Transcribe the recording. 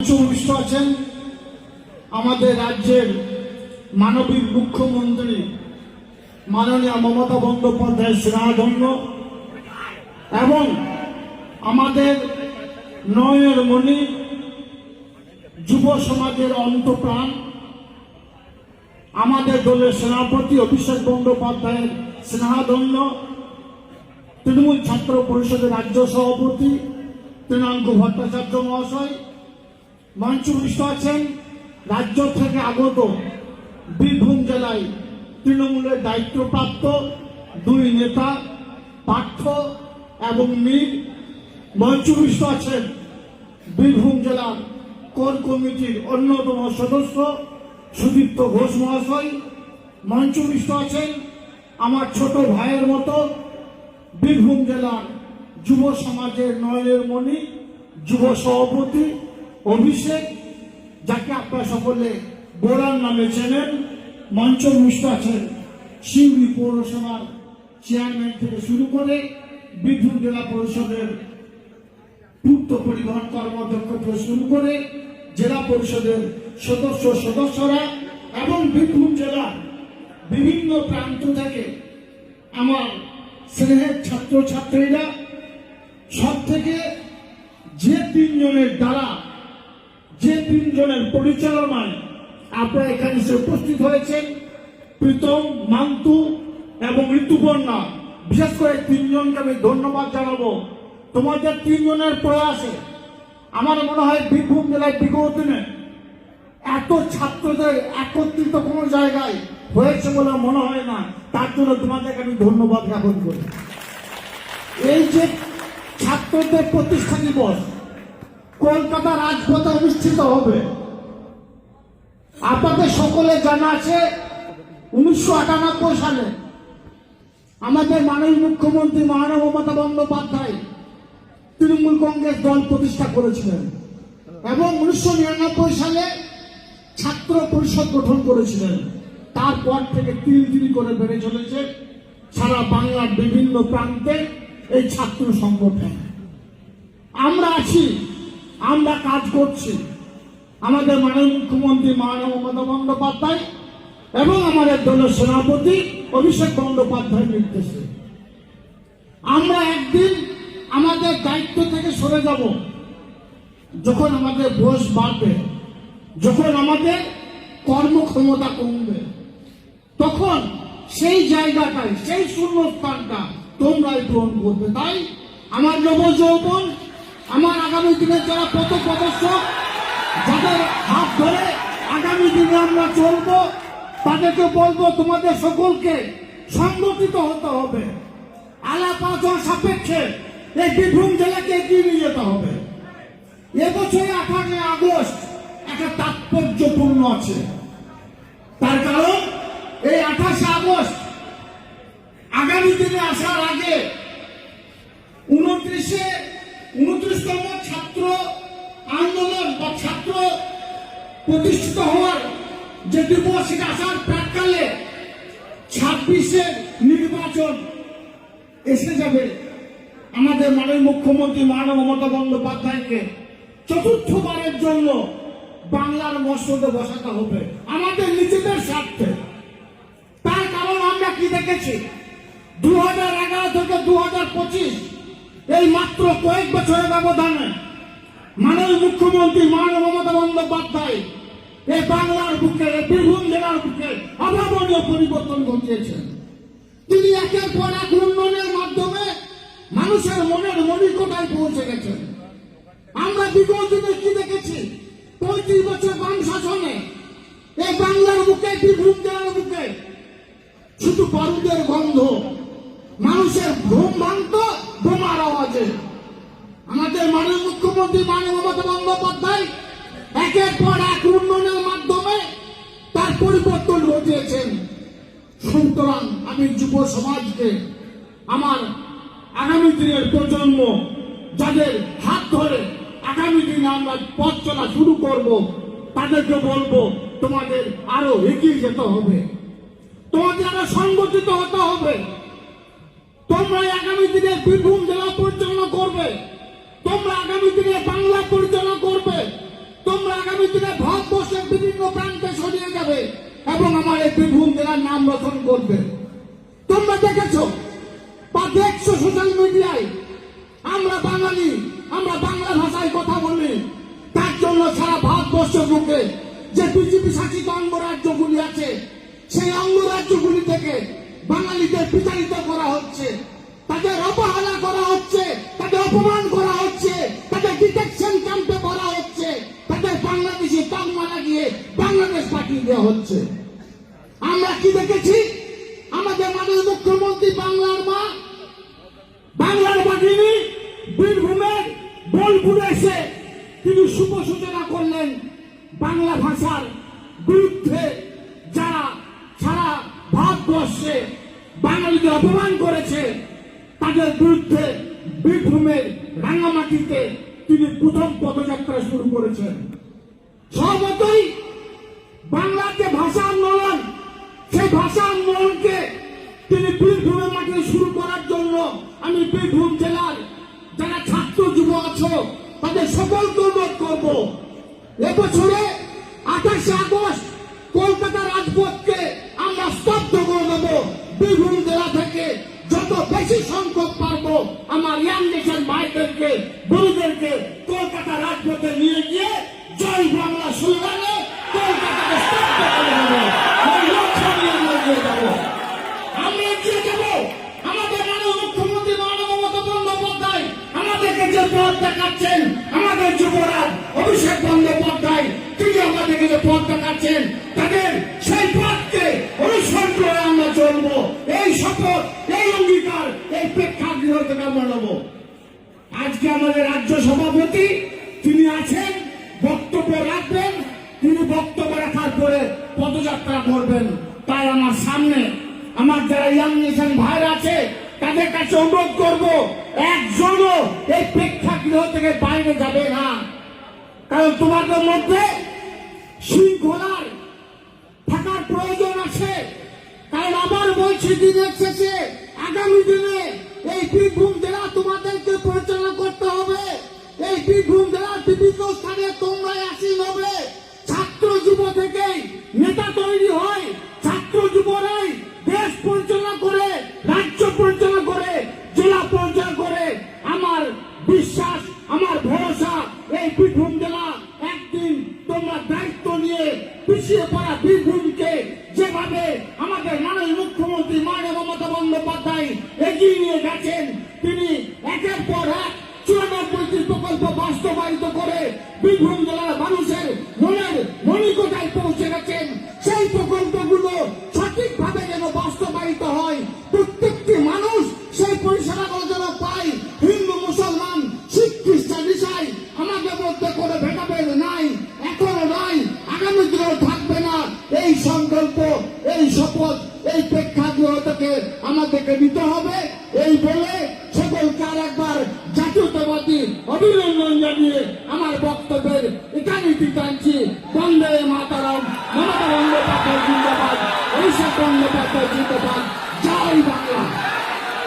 উপবিষ্ট আছেন। আমাদের রাজ্যের মানবিক মুখ্যমন্ত্রী মাননীয় মমতা বন্দ্যোপাধ্যায় স্নেহাধন্য এবং আমাদের নয়ের মণি যুব সমাজের অন্তপ্রাণ। আমাদের দলের সেনাপতি অভিষেক বন্দ্যোপাধ্যায়ের স্নেহাধন্য তৃণমূল ছাত্র পরিষদের রাজ্য সভাপতি, তৃণাঙ্ক ভট্টাচার্য মহাশয়। মঞ্চভূষ্ট আছেন রাজ্য থেকে আগত বীরভূম জেলায় তৃণমূলের দায়িত্বপ্রাপ্ত দুই নেতা, পার্থ এবং মীর। মঞ্চভূষ্ট আছেন বীরভূম জেলার কোর কমিটির অন্যতম সদস্য সুদীপ্ত ঘোষ মহাশয়। মঞ্চভূষ্ট আছেন আমার ছোট ভাইয়ের মতো বীরভূম জেলার যুব সমাজের নয়নের মণি, যুব সভাপতি অভিষেক, যাকে আপনারা সকলে বোরান নামে চেনেন, মঞ্চ মিষ্ট আছেন শিউরি পৌরসভার চেয়ারম্যান থেকে শুরু করে বীরভূম জেলা পরিষদের পূর্ত পরিবহন কর্মাধ্যক্ষ থেকে শুরু করে জেলা পরিষদের সদস্য সদস্যরা এবং বীরভূম জেলার বিভিন্ন প্রান্ত থেকে আমার স্নেহের ছাত্রছাত্রীরা সব থেকে যে তিনজনের দ্বারা যে তিনজনের পরিচালনায় আপনারা এখানে এসে উপস্থিত হয়েছেন, প্রীতম, মান্তু এবং ঋতুপর্ণা। বিশেষ করে তিনজনকে আমি ধন্যবাদ জানাব। তোমাদের তিনজনের প্রয়াসে আমার মনে হয় বীরভূম জেলায় বিগত দিনে এত ছাত্রদের একত্রিত কোনো জায়গায় হয়েছে বলে মনে হয় না। তার জন্য তোমাদেরকে আমি ধন্যবাদ জ্ঞাপন করি। এই যে ছাত্রদের প্রতিষ্ঠা দিবস কলকাতা রাজপথে অনুষ্ঠিত হবে। আপনাদের সকলে জানা আছে, উনিশশো আটানব্বই সালে আমাদের মাননীয় মুখ্যমন্ত্রী মহানব মমতা বন্দ্যোপাধ্যায় তৃণমূল কংগ্রেস দল প্রতিষ্ঠা করেছিলেন এবং উনিশশো নিরানব্বই সালে ছাত্র পরিষদ গঠন করেছিলেন। তারপর থেকে তিল তিল করে বেড়ে চলেছে। সারা বাংলার বিভিন্ন প্রান্তে এই ছাত্র সংগঠন। আমরা আছি। আমরা কাজ করছি। আমাদের মাননীয় মুখ্যমন্ত্রী মাননীয় মমতা বন্দ্যোপাধ্যায় এবং আমাদের দলের সেনাপতি অভিষেক বন্দ্যোপাধ্যায়ের নির্দেশে। আমরা একদিন আমাদের দায়িত্ব থেকে সরে যাব। যখন আমাদের বয়স বাড়বে, যখন আমাদের কর্মক্ষমতা কমবে, তখন সেই জায়গাটায়, সেই শূন্যস্থানটা তোমরাই পূরণ করবে। তাই আমার নব যৌবন আমার আগামী দিনের যারা পথ প্রদর্শক যাদের হাত ধরে আগামী দিনে আমরা চলবো, তাদেরকে বলব তোমাদের সকলকে সংগঠিত হতে হবে। আলাপ আলোচনা সাপেক্ষে এই বীরভূম জেলাকে এগিয়ে নিয়ে যেতে হবে। এবছরে আঠারোই আগস্ট একটা তাৎপর্যপূর্ণ আছে। তার কারণ, এই আঠাশে আগস্ট আগামী দিনে আসার আগে উনত্রিশে উনত্রিশতম ছাত্র আন্দোলন বা ছাত্র প্রতিষ্ঠিত হওয়ার যে দিবস সেটা আসার প্রাককালে ছাব্বিশে নির্বাচন এসে যাবে আমাদের মাননীয় মুখ্যমন্ত্রী মানব মমতা বন্দ্যোপাধ্যায়কে চতুর্থবারের জন্য বাংলার মসনদে বসাতে হবে। আমাদের নিজেদের স্বার্থে। তার কারণ আমরা কি দেখেছি? দু হাজার এগারো থেকে দু হাজার পঁচিশ এই মাত্র কয়েক বছরের ব্যবধানে মাননীয় মুখ্যমন্ত্রী মাননীয় মমতা বন্দ্যোপাধ্যায় এই বাংলার বুকে বীরভূম জেলার বুকে অভাবনীয় পরিবর্তন ঘটিয়েছেন। তিনি একের পর এক উন্নয়নের মাধ্যমে মানুষের মনের মনিকতায় পৌঁছে গেছেন। আমরা বিগত দিনে কি দেখেছি? পঁয়ত্রিশ বছর বাম শাসনে এই বাংলার বুকে, বীরভূম জেলার বুকে শুধু বারুদের গন্ধ, মানুষের ঘুম ভাঙত বোমার আওয়াজে। আমাদের মাননীয় মুখ্যমন্ত্রী মাননীয় মমতা বন্দ্যোপাধ্যায় একের পর এক উন্নয়নের মাধ্যমে তার পরিবর্তন ঘটিয়েছেন। সুতরাং আমি যুব সমাজকে, আমার আগামী দিনের প্রজন্ম, যাদের হাত ধরে আগামী দিনে আমরা পথ চলা শুরু করব, তাদেরকে বলব, তোমাদের আরও এগিয়ে যেতে হবে। তোমাদের আরও সংগঠিত হতে হবে। তোমরা আগামী দিনে বীরভূম জেলা পরিচালনা করবে। তোমরা আগামী দিনে বাংলা পরিচালনা করবে। তোমরা আগামী দিনে ভারতবর্ষের বিভিন্ন প্রান্তে ছড়িয়ে যাবে এবং আমার এই বীরভূম জেলার নাম রোশন করবে। তোমরা দেখেছ বা দেখছ সোশ্যাল মিডিয়ায় আমরা বাঙালি, আমরা বাংলা ভাষায় কথা বলি। তার জন্য সারা ভারতবর্ষ বুকে যে বিজেপি শাসিত অঙ্গরাজ্যগুলি আছে, সেই অঙ্গরাজ্যগুলি থেকে বাঙালিদের বিতাড়িত করা হচ্ছে, তাদের অবহেলা করা হচ্ছে, তাদের অপমান করা হচ্ছে, তাদের ডিটেকশন ক্যাম্পে করা হচ্ছে, তাদের বাংলাদেশি তকমা লাগিয়ে বাংলাদেশ পাঠিয়ে দেওয়া হচ্ছে। আমরা কি দেখেছি? আমাদের মাননীয় মুখ্যমন্ত্রী বাংলার মা, বাংলার বাহিনী বীরভূমের বোলপুরে এসে তিনি শুভ সূচনা করলেন বাংলা ভাষার বিরুদ্ধে। ভারতবর্ষে বাঙালিদের অপমান করেছে, তাদের বিরুদ্ধে বীরভূমের রাঙামাটিতে তিনি প্রথম পদযাত্রা শুরু করেছেন। সর্বতই বাংলার যে ভাষা আন্দোলন, সেই ভাষা আন্দোলনকে তিনি বীরভূমের মাঠে শুরু করার জন্য আমি বীরভূম জেলার যারা ছাত্র যুব আছো, তাদের সকলকে অনুরোধ করব। এবছরে আঠাশে আগস্ট কলকাতা রাজপথকে বীরভূম জেলা থেকে যত বেশি সংখ্যক পারব, আমার ইয়াং নেশন ভাইদেরকে গুরুদেরকে কলকাতা রাজপথে নিয়ে গিয়ে জয় বাংলা স্লোগানে কলকাতাকে স্তব্ধ করে দেবো। আমাদের মাননীয় মুখ্যমন্ত্রী মাননীয় বন্দ্যোপাধ্যায় আমাদেরকে যে পথ দেখাচ্ছেন, আমাদের যুবরাজ অভিষেক বন্দ্যোপাধ্যায়, তিনি আমাদেরকে যে পথ দেখাচ্ছেন, তাদের সেই পথকে অনুসরণ করে আমরা চলবো। এই অঙ্গীকার, এই প্রেক্ষাগৃহ থেকে আমরা নেব। আজকে আমাদের রাজ্য সভাপতি, তিনি আছেন, বক্তব্য রাখবেন, তিনি বক্তব্য রাখার পরে পদযাত্রা করবেন। তাই আমার সামনে আমার যারা ইয়াং নেশন ভাইরা আছে, তাদের কাছে অনুরোধ করব, একজনও এই প্রেক্ষাগৃহ থেকে বাইরে যাবে না। কারণ তোমাদের মধ্যে শৃঙ্খলার থাকার প্রয়োজন আছে কারণ দিনের শেষে আগামী দিনে এই বীরভূম জেলা তোমাদেরকে পরিচালনা করতে হবে। এই বীরভূম জেলার বিভিন্ন স্থানে তোমরাই আমাদের মাননীয় মুখ্যমন্ত্রী মাননীয় মমতা বন্দ্যোপাধ্যায় এগিয়ে নিয়ে গেছেন। তিনি একের পর এক চুরানব্বইটি প্রকল্প বাস্তবায়িত করে বীরভূম জেলার মানুষের মনের মনিকতায় পৌঁছে গেছেন। সেই প্রকল্পগুলো সঠিকভাবে যেন বাস্তবায়িত থেকে নিতে হবে। এই বলে সকলকে আর একবার জাতীয়তাবাদী অভিনন্দন জানিয়ে আমার বক্তব্যের এখানে টানছি বন্দে মাতারাম, মমতা বন্দ্যোপাধ্যায় জিন্দাবাদ ঐশ্বর বন্দ্যোপাধ্যায় জিন্দাবাদ।